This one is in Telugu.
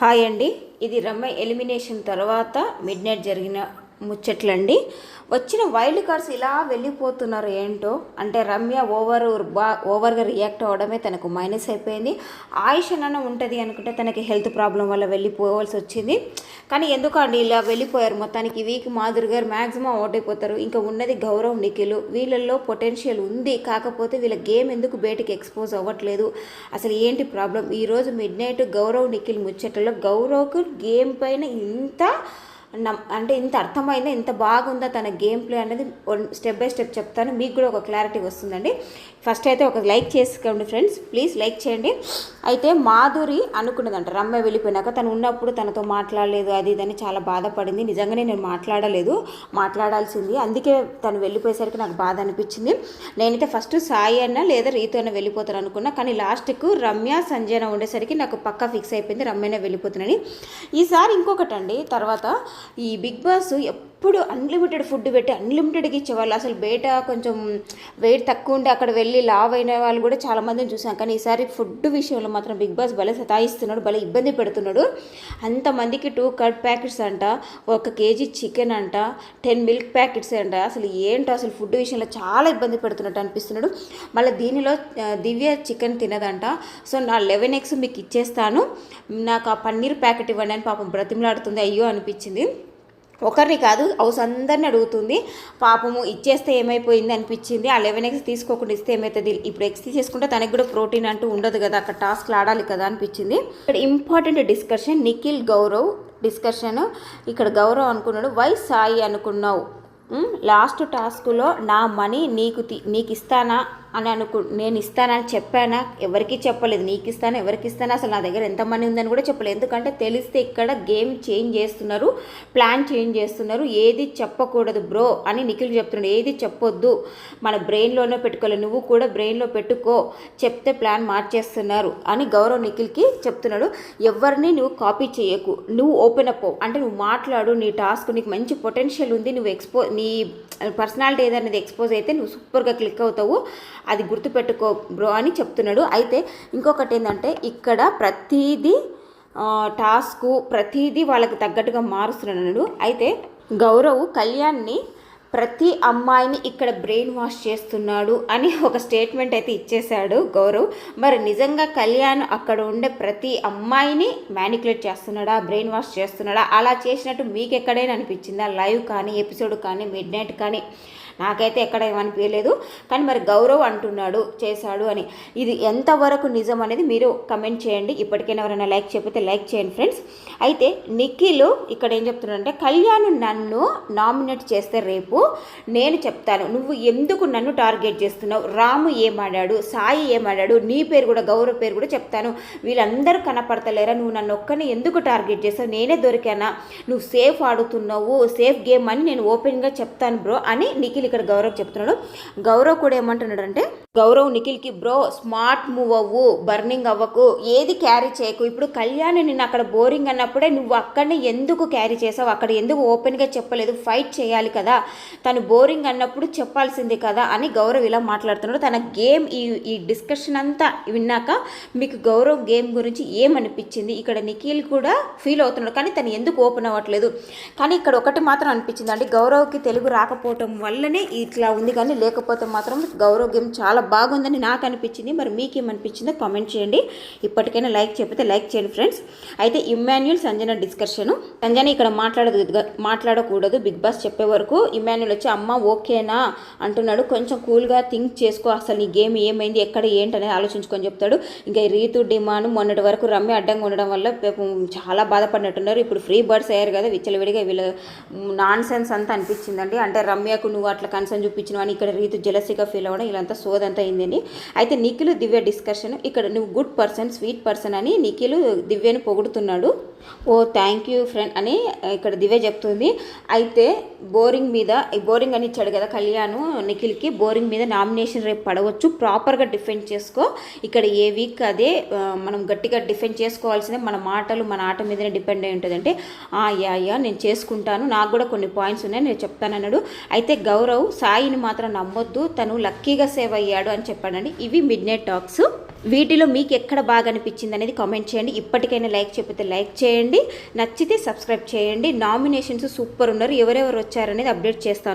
హాయ్ అండి. ఇది రమ్మ ఎలిమినేషన్ తర్వాత మిడ్ నైట్ జరిగిన ముచ్చట్లండి. వచ్చిన వైల్డ్ కార్డ్స్ ఇలా వెళ్ళిపోతున్నారు ఏంటో? అంటే రమ్య ఓవర్ బా ఓవర్గా రియాక్ట్ అవ్వడమే తనకు మైనస్ అయిపోయింది. ఆయుష్ అన్న ఉంటుంది అనుకుంటే తనకి హెల్త్ ప్రాబ్లం వల్ల వెళ్ళిపోవాల్సి వచ్చింది. కానీ ఎందుకు అండి ఇలా వెళ్ళిపోయారు? మొత్తానికి వీక్ మాధురి గారు మ్యాక్సిమం అవుట్ అయిపోతారు. ఇంకా ఉన్నది గౌరవ్ నిఖిల్. వీళ్ళల్లో పొటెన్షియల్ ఉంది. కాకపోతే వీళ్ళ గేమ్ ఎందుకు బయటికి ఎక్స్పోజ్ అవ్వట్లేదు? అసలు ఏంటి ప్రాబ్లం? ఈరోజు మిడ్ నైట్ గౌరవ్ నిఖిల్ ముచ్చటలో గౌరవ్కు గేమ్ పైన ఇంత అంటే ఇంత అర్థమైందా ఇంత బాగుందా తన గేమ్ ప్లే అనేది స్టెప్ బై స్టెప్ చెప్తాను. మీకు కూడా ఒక క్లారిటీ వస్తుందండి. ఫస్ట్ అయితే ఒక లైక్ చేసుకోండి ఫ్రెండ్స్. ప్లీజ్ లైక్ చేయండి. అయితే మాధురి అనుకున్నదంట రమ్య వెళ్ళిపోయినాక తను ఉన్నప్పుడు తనతో మాట్లాడలేదు అది ఇదని చాలా బాధపడింది. నిజంగానే నేను మాట్లాడలేదు మాట్లాడాల్సింది. అందుకే తను వెళ్ళిపోయేసరికి నాకు బాధ అనిపించింది. నేనైతే ఫస్ట్ సాయి అన్న లేదా రీతు అన్న వెళ్ళిపోతాను అనుకున్నా కానీ లాస్ట్కు రమ్య సంజయన ఉండేసరికి నాకు పక్కా ఫిక్స్ అయిపోయింది రమ్యనే వెళ్ళిపోతున్నాని ఈసారి ఇంకొకటి అండి తర్వాత ఈ బిగ్ బాస్ ఎప్పుడు అన్లిమిటెడ్ ఫుడ్ పెట్టి అన్లిమిటెడ్గా ఇచ్చేవాళ్ళు. అసలు బయట కొంచెం వెయిట్ తక్కువ ఉండి అక్కడ వెళ్ళి లావ్ అయిన వాళ్ళు కూడా చాలామందిని చూసాం. కానీ ఈసారి ఫుడ్ విషయంలో మాత్రం బిగ్ బాస్ భలే సతాయిస్తున్నాడు భలే ఇబ్బంది పెడుతున్నాడు. అంతమందికి టూ కర్డ్ ప్యాకెట్స్ అంట ఒక కేజీ చికెన్ అంట టెన్ మిల్క్ ప్యాకెట్స్ అంట. అసలు ఏంటో అసలు ఫుడ్ విషయంలో చాలా ఇబ్బంది పెడుతున్నట్టు అనిపిస్తున్నాడు. మళ్ళీ దీనిలో దివ్య చికెన్ తినదంట. సో నా లెవెన్ ఎక్స్ మీకు ఇచ్చేస్తాను. నాకు ఆ పన్నీర్ ప్యాకెట్ ఇవ్వండి అని పాపం బ్రతిమలాడుతుంది. అయ్యో అనిపించింది. ఒకరిని కాదు హౌస్ అందరిని అడుగుతుంది. పాపము ఇచ్చేస్తే ఏమైపోయింది అనిపించింది. ఆ లెవెన్ ఎక్స్ తీసుకోకుండా ఇస్తే ఏమవుతుంది ఇప్పుడు ఎక్స్ తీసేసుకుంటే తనకి కూడా ప్రోటీన్ అంటూ ఉండదు కదా అక్కడ టాస్క్లు ఆడాలి కదా అనిపించింది. ఇక్కడ important discussion Nikhil Gaurav discussion. ఇక్కడ గౌరవ్ అనుకున్నాడు వై సాయి అనుకున్నావు? లాస్ట్ టాస్క్లో నా మనీ నీకు తి- నీకు ఇస్తానా? అని అనుకు నేను ఇస్తానని చెప్పానా? ఎవరికి చెప్పలేదు. నీకు ఇస్తాను? ఎవరికి ఇస్తాను? అసలు నా దగ్గర ఎంత మనీ ఉందని కూడా చెప్పలేదు. ఎందుకంటే తెలిస్తే ఇక్కడ గేమ్ చేంజ్ చేస్తున్నారు ప్లాన్ చేంజ్ చేస్తున్నారు. ఏది చెప్పకూడదు బ్రో అని నిఖిల్ చెప్తున్నాడు. ఏది చెప్పొద్దు. మన బ్రెయిన్లోనే పెట్టుకోలేదు నువ్వు కూడా బ్రెయిన్లో పెట్టుకో. చెప్తే ప్లాన్ మార్చేస్తున్నారు అని గౌరవ్ నిఖిల్కి చెప్తున్నాడు. ఎవరిని నువ్వు కాపీ చేయకు. నువ్వు ఓపెన్ అప్ అంటే నువ్వు మాట్లాడు. నీ టాస్క్ నీకు మంచి పొటెన్షియల్ ఉంది. నువ్వు ఎక్స్పో నీ పర్సనాలిటీ ఏదనేది ఎక్స్పోజ్ అయితే నువ్వు సూపర్గా క్లిక్ అవుతావు. అది గుర్తుపెట్టుకో బ్రో అని చెప్తున్నాడు. అయితే ఇంకొకటి ఏంటంటే ఇక్కడ ప్రతిదీ టాస్క్ టాస్కు ప్రతిదీ వాళ్ళకి తగ్గట్టుగా మారుస్తున్నాడు అయితే గౌరవ్ కళ్యాణ్ని ప్రతి అమ్మాయిని ఇక్కడ బ్రెయిన్ వాష్ చేస్తున్నాడు అని ఒక స్టేట్మెంట్ అయితే ఇచ్చేశాడు గౌరవ్. మరి నిజంగా కళ్యాణ్ అక్కడ ఉండే ప్రతి అమ్మాయిని మ్యానికులేట్ చేస్తున్నాడా బ్రెయిన్ వాష్ చేస్తున్నాడా? అలా చేసినట్టు మీకు ఎక్కడైనా అనిపించిందా? లైవ్ కానీ ఎపిసోడ్ కానీ మిడ్ నైట్ కానీ? నాకైతే ఎక్కడ ఏమనిపించలేదు కానీ మరి గౌరవ్ అంటున్నాడు చేశాడు అని. ఇది ఎంతవరకు నిజం అనేది మీరు కమెంట్ చేయండి. ఇప్పటికైనా ఎవరైనా లైక్ చెప్పితే లైక్ చేయండి ఫ్రెండ్స్ అయితే నిఖిల్ ఇక్కడ ఏం చెప్తున్నాడంటే కళ్యాణ్ నన్ను నామినేట్ చేస్తే రేపు నేను చెప్తాను. నువ్వు ఎందుకు నన్ను టార్గెట్ చేస్తున్నావు? రాము ఏమాడాడు? సాయి ఏమాడాడు? నీ పేరు కూడా గౌరవ్ పేరు కూడా చెప్తాను. వీళ్ళందరూ కనపడతలేరా? నువ్వు నన్ను ఒక్కని ఎందుకు టార్గెట్ చేస్తావు? నేనే దొరికానా? నువ్వు సేఫ్ ఆడుతున్నావు సేఫ్ గేమ్ అని నేను ఓపెన్గా చెప్తాను బ్రో అని నిఖిల్ ఇక్కడ గౌరవ్ చెప్తున్నాడు. గౌరవ్ కూడా ఏమంటున్నాడు అంటే గౌరవ్ నిఖిల్కి బ్రో స్మార్ట్ మూవ్ అవ్వు బర్నింగ్ అవ్వకు ఏది క్యారీ చేయకు. ఇప్పుడు కళ్యాణ్ నిన్ను అక్కడ బోరింగ్ అన్నప్పుడే నువ్వు అక్కడనే ఎందుకు క్యారీ చేసావు? అక్కడ ఎందుకు ఓపెన్గా చెప్పలేదు? ఫైట్ చేయాలి కదా. తను బోరింగ్ అన్నప్పుడు చెప్పాల్సింది కదా అని గౌరవ్ ఇలా మాట్లాడుతున్నాడు. తన గేమ్ ఈ ఈ డిస్కషన్ అంతా విన్నాక మీకు గౌరవ్ గేమ్ గురించి ఏమనిపించింది? ఇక్కడ నిఖిల్ కూడా ఫీల్ అవుతున్నాడు. కానీ తను ఎందుకు ఓపెన్ అవ్వట్లేదు? కానీ ఇక్కడ ఒకటి మాత్రం అనిపించింది అండి గౌరవ్కి తెలుగు రాకపోవటం వల్లనే ఇట్లా ఉంది కానీ లేకపోతే మాత్రం గౌరవ గేమ్ చాలా బాగుందని నాకు అనిపించింది. మరి మీకేమనిపించిందో కామెంట్ చేయండి. ఇప్పటికైనా లైక్ చెప్పితే లైక్ చేయండి ఫ్రెండ్స్ అయితే ఇమాన్యుల్ సంజన డిస్కషన్ సంజన ఇక్కడ మాట్లాడదు మాట్లాడకూడదు. బిగ్ బాస్ చెప్పే వరకు ఇమాన్యుల్ వచ్చి అమ్మ ఓకేనా? అంటున్నాడు. కొంచెం కూల్గా థింక్ చేసుకో. అసలు నీ గేమ్ ఏమైంది? ఎక్కడ ఏంటనేది ఆలోచించుకొని చెప్తాడు. ఇంకా రీతు డిమాండ్ మొన్నటి వరకు రమ్య అడ్డంగా ఉండడం వల్ల చాలా బాధపడినట్టున్నారు. ఇప్పుడు ఫ్రీ బర్డ్స్ అయ్యారు కదా. విచ్చలవిడిగా వీళ్ళ నాన్ సెన్స్ అంతా అనిపించిందండి. అంటే రమ్యకు నువ్వు అట్లా కన్సర్న్ చూపించిన అని ఇక్కడ రీతు జలసిగా ఫీల్ అవ్వడం ఇలాంతా సోదంతా అయిందండి. అయితే నిఖిల్ దివ్య డిస్కషన్ ఇక్కడ నువ్వు గుడ్ పర్సన్ స్వీట్ పర్సన్ అని నిఖిల్ దివ్యను పొగుడుతున్నాడు. ఓ థ్యాంక్ యూ ఫ్రెండ్ అని ఇక్కడ దివ్య చెప్తుంది. అయితే బోరింగ్ మీద ఈ బోరింగ్ అని ఇచ్చాడు కదా కళ్యాణ్ నిఖిల్కి బోరింగ్ మీద నామినేషన్ రేపు పడవచ్చు. ప్రాపర్గా డిఫెండ్ చేసుకో. ఇక్కడ ఏ వీక్ అదే మనం గట్టిగా డిఫెండ్ చేసుకోవాల్సిందే. మన మాటలు మన ఆట మీదనే డిపెండ్ అయి ఉంటుంది. అంటే "ఆ, యా యా నేను చేసుకుంటాను. నాకు కూడా కొన్ని పాయింట్స్ ఉన్నాయి నేను చెప్తానన్నాడు అయితే గౌరవ్ సాయిని మాత్రం నమ్మొద్దు. తను లక్కీగా సేవ్ అయ్యాడు అని చెప్పాడండి. ఇవి మిడ్ నైట్ టాక్స్ వీటిలో మీకు ఎక్కడ బాగా అనిపించింది అనేది కామెంట్ చేయండి. ఇప్పటికైనా లైక్ చెప్పితే లైక్ చేయండి. నచ్చితే సబ్స్క్రైబ్ చేయండి. నామినేషన్స్ సూపర్ ఉన్నారు. ఎవరెవరు వచ్చారనేది అప్డేట్ చేస్తాను.